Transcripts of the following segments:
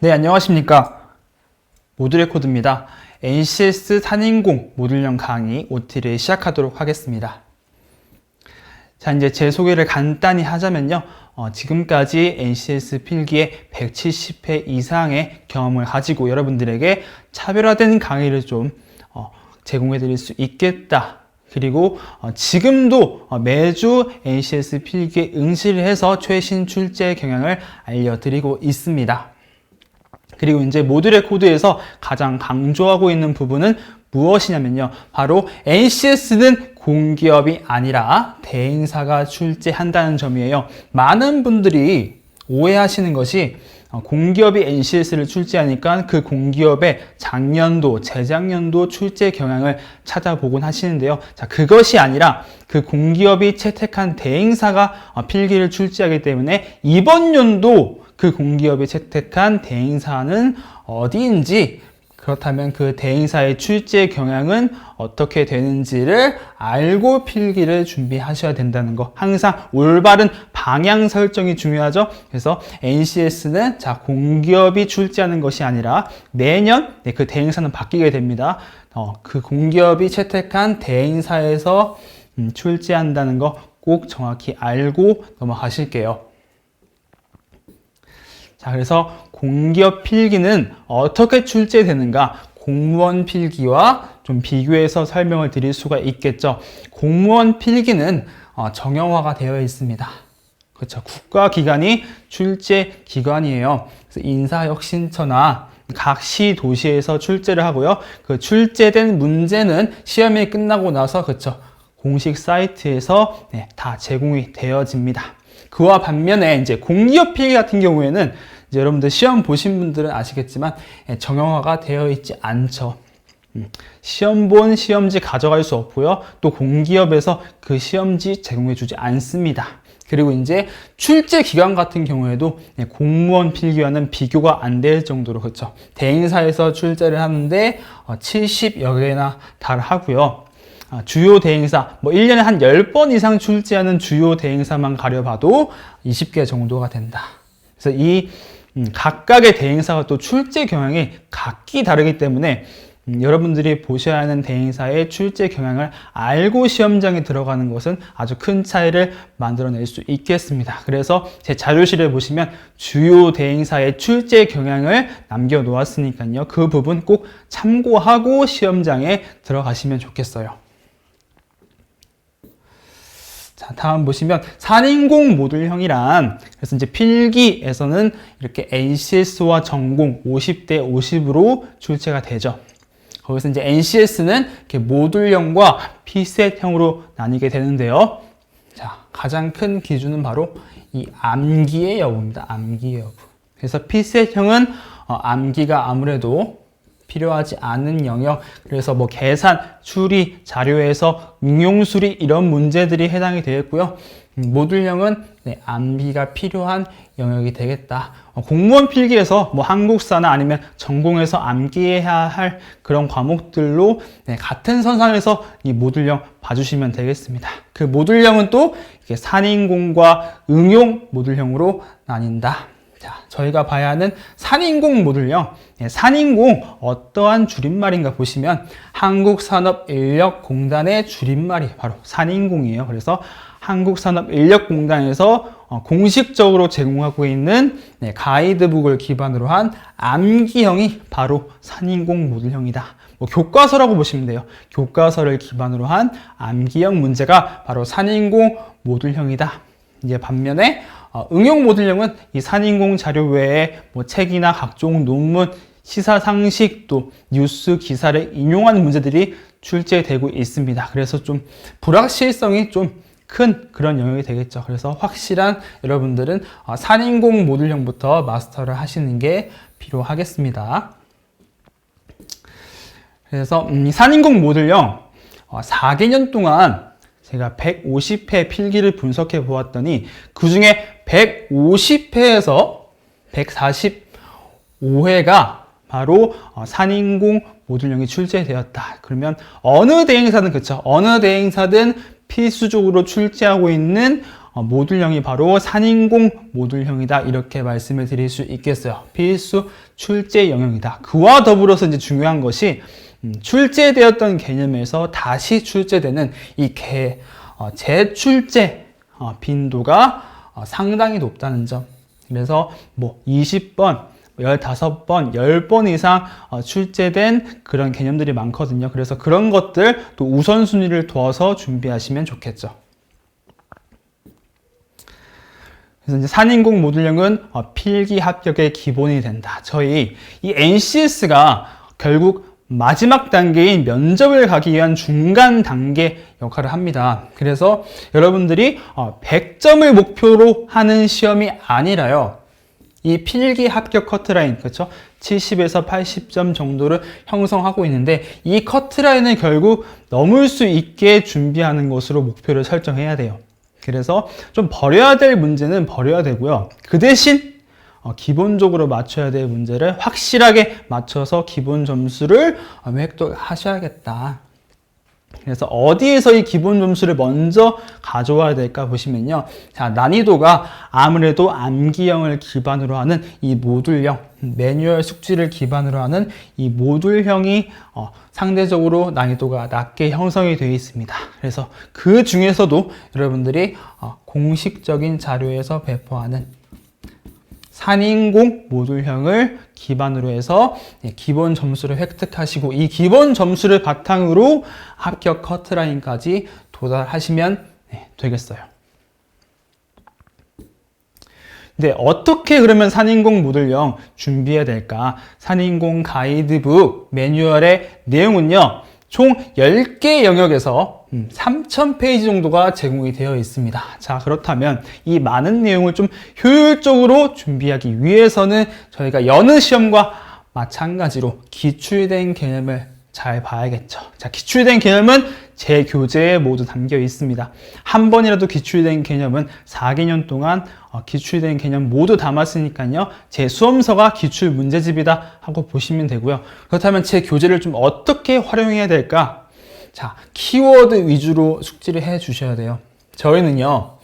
네, 안녕하십니까. 모듈레코드입니다. NCS 산인공 모듈형 강의 OT를 시작하도록 하겠습니다. 자, 이제 제 소개를 간단히 하자면요. 어, 지금까지 NCS 필기에 170회 이상의 경험을 가지고 여러분들에게 차별화된 강의를 좀 어, 제공해 드릴 수 있겠다. 그리고 어, 지금도 어, 매주 NCS 필기에 응시를 해서 최신 출제 경향을 알려드리고 있습니다. 그리고 이제 모듈의 코드에서 가장 강조하고 있는 부분은 무엇이냐면요. 바로 NCS는 공기업이 아니라 대행사가 출제한다는 점이에요. 많은 분들이 오해하시는 것이 어, 공기업이 NCS를 출제하니까 그 공기업의 작년도, 재작년도 출제 경향을 찾아보곤 하시는데요. 자, 그것이 아니라 그 공기업이 채택한 대행사가 어, 필기를 출제하기 때문에 이번 연도 그 공기업이 채택한 대행사는 어디인지 그렇다면 그 대행사의 출제 경향은 어떻게 되는지를 알고 필기를 준비하셔야 된다는 거. 항상 올바른 방향 설정이 중요하죠. 그래서 NCS는 자 공기업이 출제하는 것이 아니라 매년 네, 그 대행사는 바뀌게 됩니다. 어, 그 공기업이 채택한 대행사에서 음, 출제한다는 거 꼭 정확히 알고 넘어가실게요. 자, 그래서 공기업 필기는 어떻게 출제되는가? 공무원 필기와 좀 비교해서 설명을 드릴 수가 있겠죠. 공무원 필기는 어, 정형화가 되어 있습니다. 그렇죠. 국가기관이 출제 기관이에요. 인사혁신처나 각 시 도시에서 출제를 하고요. 그 출제된 문제는 시험이 끝나고 나서 그렇죠. 공식 사이트에서 네, 다 제공이 되어집니다. 그와 반면에 이제 공기업 필기 같은 경우에는 여러분들 시험 보신 분들은 아시겠지만 예, 정형화가 되어 있지 않죠. 음, 시험 본 시험지 가져갈 수 없고요. 또 공기업에서 그 시험지 제공해 주지 않습니다. 그리고 이제 출제 기간 같은 경우에도 예, 공무원 필기와는 비교가 안 될 정도로 그렇죠. 대행사에서 출제를 하는데 70여 개나 달하고요. 아, 주요 대행사, 뭐 1년에 한 10번 이상 출제하는 주요 대행사만 가려봐도 20개 정도가 된다. 그래서 이 음, 각각의 대행사가 또 출제 경향이 각기 다르기 때문에 음, 여러분들이 보셔야 하는 대행사의 출제 경향을 알고 시험장에 들어가는 것은 아주 큰 차이를 만들어낼 수 있겠습니다. 그래서 제 자료실에 보시면 주요 대행사의 출제 경향을 남겨 놓았으니까요. 그 부분 꼭 참고하고 시험장에 들어가시면 좋겠어요. 자, 다음 보시면 산인공 모듈형이란 그래서 이제 필기에서는 이렇게 NCS와 전공 50대 50으로 출제가 되죠. 거기서 이제 NCS는 이렇게 모듈형과 피셋형으로 나뉘게 되는데요. 자, 가장 큰 기준은 바로 이 암기의 여부입니다. 암기의 여부. 그래서 피셋형은 어, 암기가 아무래도 필요하지 않은 영역 그래서 뭐 계산, 추리, 자료에서 응용 수리 이런 문제들이 해당이 되겠고요. 음, 모듈형은 네, 암기가 필요한 영역이 되겠다. 어, 공무원 필기에서 뭐 한국사나 아니면 전공에서 암기해야 할 그런 과목들로 네, 같은 선상에서 이 모듈형 봐주시면 되겠습니다. 그 모듈형은 또 산인공과 응용 모듈형으로 나뉜다. 자, 저희가 봐야 하는 산인공 모듈형. 예, 산인공 어떠한 줄임말인가 보시면 한국산업인력공단의 줄임말이 바로 산인공이에요. 그래서 한국산업인력공단에서 어, 공식적으로 제공하고 있는 네, 가이드북을 기반으로 한 암기형이 바로 산인공 모듈형이다. 뭐 교과서라고 보시면 돼요. 교과서를 기반으로 한 암기형 문제가 바로 산인공 모듈형이다. 이제 반면에 어, 응용 모듈형은 이 산인공 자료 외에 뭐 책이나 각종 논문, 시사 상식 또 뉴스 기사를 인용하는 문제들이 출제되고 있습니다. 그래서 좀 불확실성이 좀 큰 그런 영역이 되겠죠. 그래서 확실한 여러분들은 어, 산인공 모듈형부터 마스터를 하시는 게 필요하겠습니다. 그래서 음, 이 산인공 모듈형 어, 4개년 동안 제가 150회 필기를 분석해 보았더니 그 중에 150회에서 145회가 바로 어, 산인공 모듈형이 출제되었다. 그러면 어느 대행사든 그렇죠. 어느 대행사든 필수적으로 출제하고 있는 어, 모듈형이 바로 산인공 모듈형이다 이렇게 말씀을 드릴 수 있겠어요. 필수 출제 영역이다. 그와 더불어서 이제 중요한 것이 음, 출제되었던 개념에서 다시 출제되는 이 개, 어, 재출제 어, 빈도가 어, 상당히 높다는 점. 그래서 뭐 20번, 15번, 10번 이상 어, 출제된 그런 개념들이 많거든요. 그래서 그런 것들 또 우선순위를 두어서 준비하시면 좋겠죠. 그래서 이제 산인공 모듈형은 어, 필기 합격의 기본이 된다. 저희 이 NCS가 결국 마지막 단계인 면접을 가기 위한 중간 단계 역할을 합니다. 그래서 여러분들이 100점을 목표로 하는 시험이 아니라요. 이 필기 합격 커트라인, 그렇죠? 70에서 80점 정도를 형성하고 있는데 이 커트라인을 결국 넘을 수 있게 준비하는 것으로 목표를 설정해야 돼요. 그래서 좀 버려야 될 문제는 버려야 되고요. 그 대신 어, 기본적으로 맞춰야 될 문제를 확실하게 맞춰서 기본 점수를 어, 획득하셔야겠다. 그래서 어디에서 이 기본 점수를 먼저 가져와야 될까 보시면요. 자, 난이도가 아무래도 암기형을 기반으로 하는 이 모듈형, 매뉴얼 숙지를 기반으로 하는 이 모듈형이 어, 상대적으로 난이도가 낮게 형성이 되어 있습니다. 그래서 그 중에서도 여러분들이 어, 공식적인 자료에서 배포하는 산인공 모듈형을 기반으로 해서 예, 기본 점수를 획득하시고 이 기본 점수를 바탕으로 합격 커트라인까지 도달하시면 예, 되겠어요. 근데 어떻게 그러면 산인공 모듈형 준비해야 될까? 산인공 가이드북 매뉴얼의 내용은요. 총 10개 영역에서 3,000페이지 음, 정도가 제공이 되어 있습니다. 자, 그렇다면 이 많은 내용을 좀 효율적으로 준비하기 위해서는 저희가 여느 시험과 마찬가지로 기출된 개념을 잘 봐야겠죠. 자, 기출된 개념은 제 교재에 모두 담겨 있습니다. 한 번이라도 기출된 개념은 4개년 동안 어, 기출된 개념 모두 담았으니까요. 제 수험서가 기출 문제집이다 하고 보시면 되고요. 그렇다면 제 교재를 좀 어떻게 활용해야 될까? 자, 키워드 위주로 숙지를 해 주셔야 돼요. 저희는요,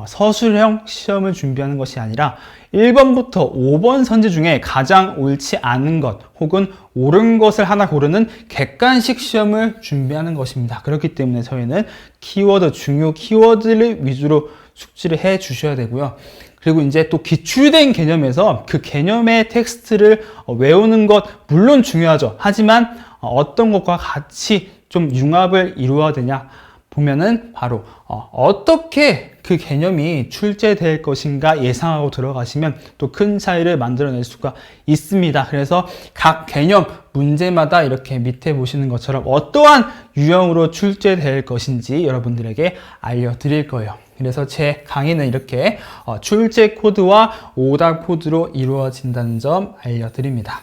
어, 서술형 시험을 준비하는 것이 아니라 1번부터 5번 선지 중에 가장 옳지 않은 것 혹은 옳은 것을 하나 고르는 객관식 시험을 준비하는 것입니다. 그렇기 때문에 저희는 키워드, 중요 키워드를 위주로 숙지를 해 주셔야 되고요. 그리고 이제 또 기출된 개념에서 그 개념의 텍스트를 어, 외우는 것 물론 중요하죠. 하지만 어, 어떤 것과 같이 좀 융합을 이루어야 되냐 보면은 바로 어, 떻게그 개념이 출제될 것인가 예상하고 들어가시면 또 큰 차이를 만들어낼 수가 있습니다. 그래서 각 개념 문제마다 이렇게 밑에 보시는 것처럼 어떠한 유형으로 출제될 것인지 여러분들에게 알려드릴 거예요. 그래서 제 강의는 이렇게 어, 출제 코드와 오답 코드로 이루어진다는 점 알려드립니다.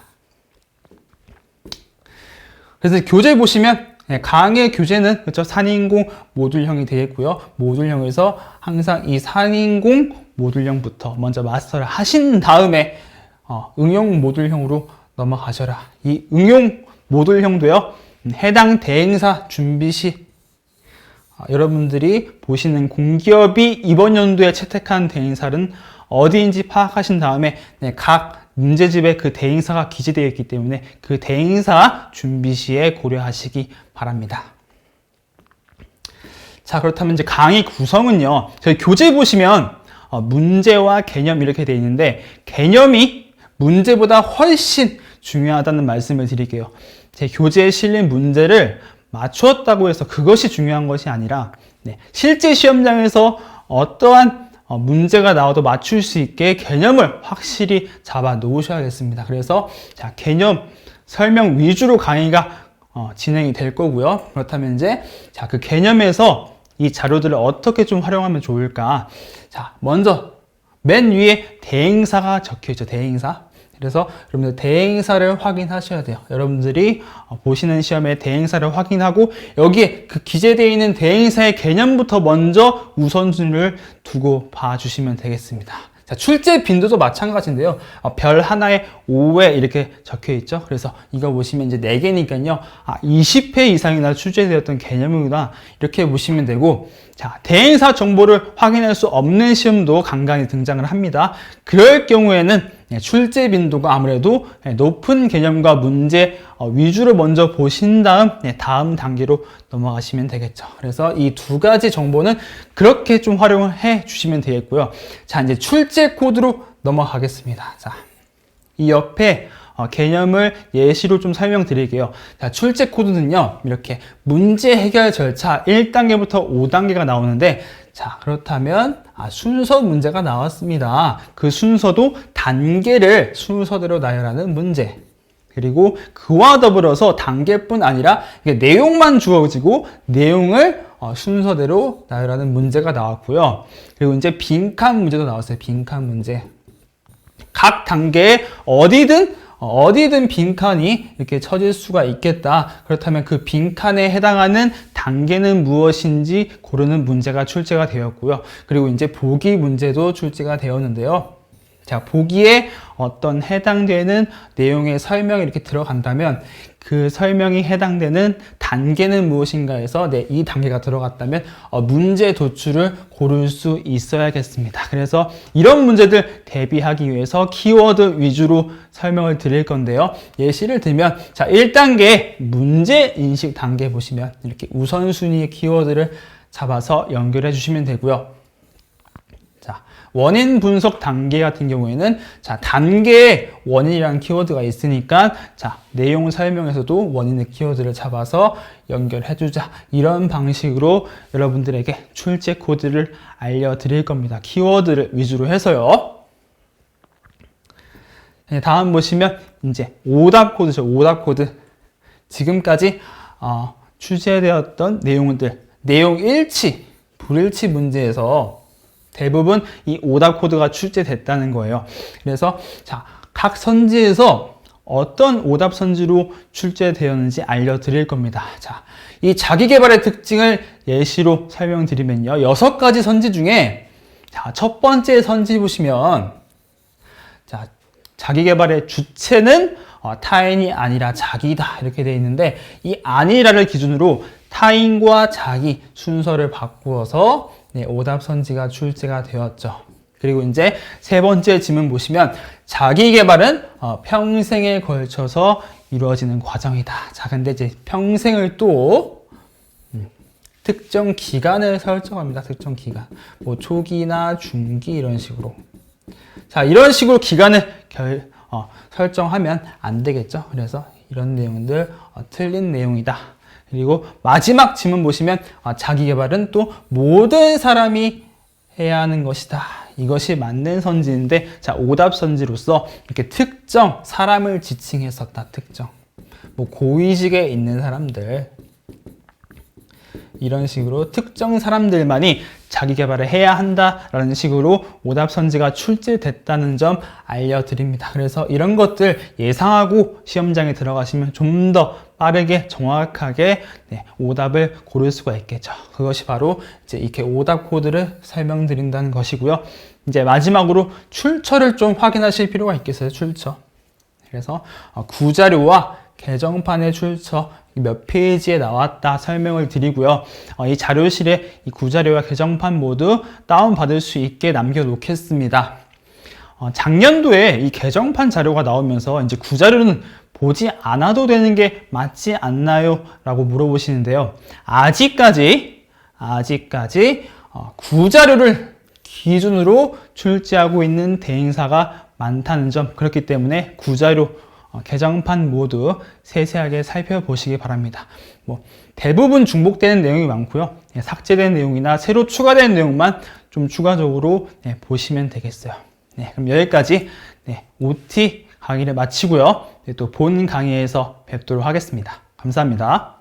그래서 교재 보시면 네, 강의 교재는 그렇죠 산인공 모듈형이 되겠고요. 모듈형에서 항상 이 산인공 모듈형부터 먼저 마스터를 하신 다음에 어, 응용 모듈형으로 넘어가셔라. 이 응용 모듈형도요. 해당 대행사 준비 시 어, 여러분들이 보시는 공기업이 이번 연도에 채택한 대행사는 어디인지 파악하신 다음에 네, 각 문제집에 그 대행사가 기재되어 있기 때문에 그 대행사 준비 시에 고려하시기 바랍니다. 자, 그렇다면 이제 강의 구성은요. 저희 교재 보시면 어, 문제와 개념 이렇게 되어 있는데 개념이 문제보다 훨씬 중요하다는 말씀을 드릴게요. 제 교재에 실린 문제를 맞추었다고 해서 그것이 중요한 것이 아니라 네, 실제 시험장에서 어떠한 어, 문제가 나와도 맞출 수 있게 개념을 확실히 잡아 놓으셔야겠습니다. 그래서 자, 개념 설명 위주로 강의가 어, 진행이 될 거고요. 그렇다면 이제 자, 그 개념에서 이 자료들을 어떻게 좀 활용하면 좋을까? 자, 먼저 맨 위에 대행사가 적혀 있죠. 대행사. 그래서 여러분들 대행사를 확인하셔야 돼요. 여러분들이 어, 보시는 시험에 대행사를 확인하고 여기에 그 기재되어 있는 대행사의 개념부터 먼저 우선순위를 두고 봐주시면 되겠습니다. 자, 출제 빈도도 마찬가지인데요. 어, 별 하나에 5회 이렇게 적혀 있죠. 그래서 이거 보시면 이제 4개니까요. 아, 20회 이상이나 출제되었던 개념이구나. 이렇게 보시면 되고, 자, 대행사 정보를 확인할 수 없는 시험도 간간히 등장을 합니다. 그럴 경우에는 네, 출제 빈도가 아무래도 네, 높은 개념과 문제 어, 위주로 먼저 보신 다음 네, 다음 단계로 넘어가시면 되겠죠. 그래서 이 두 가지 정보는 그렇게 좀 활용을 해 주시면 되겠고요. 자, 이제 출제 코드로 넘어가겠습니다. 자, 이 옆에 어, 개념을 예시로 좀 설명드릴게요. 자, 출제 코드는요, 이렇게 문제 해결 절차 1단계부터 5단계가 나오는데, 자, 그렇다면, 아, 순서 문제가 나왔습니다. 그 순서도 단계를 순서대로 나열하는 문제. 그리고 그와 더불어서 단계뿐 아니라 내용만 주어지고 내용을 어, 순서대로 나열하는 문제가 나왔고요. 그리고 이제 빈칸 문제도 나왔어요. 빈칸 문제. 각 단계에 어디든 어디든 빈칸이 이렇게 쳐질 수가 있겠다. 그렇다면 그 빈칸에 해당하는 단계는 무엇인지 고르는 문제가 출제가 되었고요. 그리고 이제 보기 문제도 출제가 되었는데요. 자, 보기에 어떤 해당되는 내용의 설명이 이렇게 들어간다면 그 설명이 해당되는 단계는 무엇인가 해서 네, 이 단계가 들어갔다면 어, 문제 도출을 고를 수 있어야겠습니다. 그래서 이런 문제들 대비하기 위해서 키워드 위주로 설명을 드릴 건데요. 예시를 들면 자, 1단계 문제 인식 단계 보시면 이렇게 우선순위의 키워드를 잡아서 연결해 주시면 되고요. 자, 원인 분석 단계 같은 경우에는 자, 단계에 원인이라는 키워드가 있으니까 자, 내용 설명에서도 원인의 키워드를 잡아서 연결해 주자. 이런 방식으로 여러분들에게 출제 코드를 알려 드릴 겁니다. 키워드를 위주로 해서요. 네, 다음 보시면 이제 오답 코드죠. 오답 코드. 지금까지 어, 출제되었던 내용들, 내용 일치, 불일치 문제에서 대부분 이 오답 코드가 출제됐다는 거예요. 그래서 자, 각 선지에서 어떤 오답 선지로 출제되었는지 알려드릴 겁니다. 자, 이 자기개발의 특징을 예시로 설명드리면요. 여섯 가지 선지 중에 자, 첫 번째 선지 보시면 자, 자기개발의 주체는 어, 타인이 아니라 자기다 이렇게 되어 있는데 이 아니라를 기준으로 타인과 자기 순서를 바꾸어서 네, 오답 선지가 출제가 되었죠. 그리고 이제 세 번째 지문 보시면 자기 개발은 어, 평생에 걸쳐서 이루어지는 과정이다. 자, 근데 이제 평생을 또 음, 특정 기간을 설정합니다. 특정 기간. 뭐 초기나 중기 이런 식으로. 자, 이런 식으로 기간을 결, 어, 설정하면 안 되겠죠. 그래서 이런 내용들 어, 틀린 내용이다. 그리고 마지막 지문 보시면 아, 자기 개발은 또 모든 사람이 해야 하는 것이다. 이것이 맞는 선지인데 자 오답 선지로서 이렇게 특정 사람을 지칭했었다. 특정 뭐 고위직에 있는 사람들 이런 식으로 특정 사람들만이 자기 개발을 해야 한다라는 식으로 오답 선지가 출제됐다는 점 알려드립니다. 그래서 이런 것들 예상하고 시험장에 들어가시면 좀 더 빠르게 정확하게 네, 오답을 고를 수가 있겠죠. 그것이 바로 이제 이렇게 오답 코드를 설명드린다는 것이고요. 이제 마지막으로 출처를 좀 확인하실 필요가 있겠어요. 출처. 그래서 어, 구자료와 개정판의 출처 몇 페이지에 나왔다 설명을 드리고요. 어, 이 자료실에 이 구자료와 개정판 모두 다운받을 수 있게 남겨놓겠습니다. 어, 작년도에 이 개정판 자료가 나오면서 이제 구자료는 보지 않아도 되는 게 맞지 않나요? 라고 물어보시는데요. 아직까지, 아직까지 어, 구자료를 기준으로 출제하고 있는 대행사가 많다는 점, 그렇기 때문에 구자료 어, 개정판 모두 세세하게 살펴보시기 바랍니다. 뭐 대부분 중복되는 내용이 많고요. 네, 삭제된 내용이나 새로 추가된 내용만 좀 추가적으로 네, 보시면 되겠어요. 네, 그럼 여기까지 네, OT 강의를 마치고요. 네, 또본 강의에서 뵙도록 하겠습니다. 감사합니다.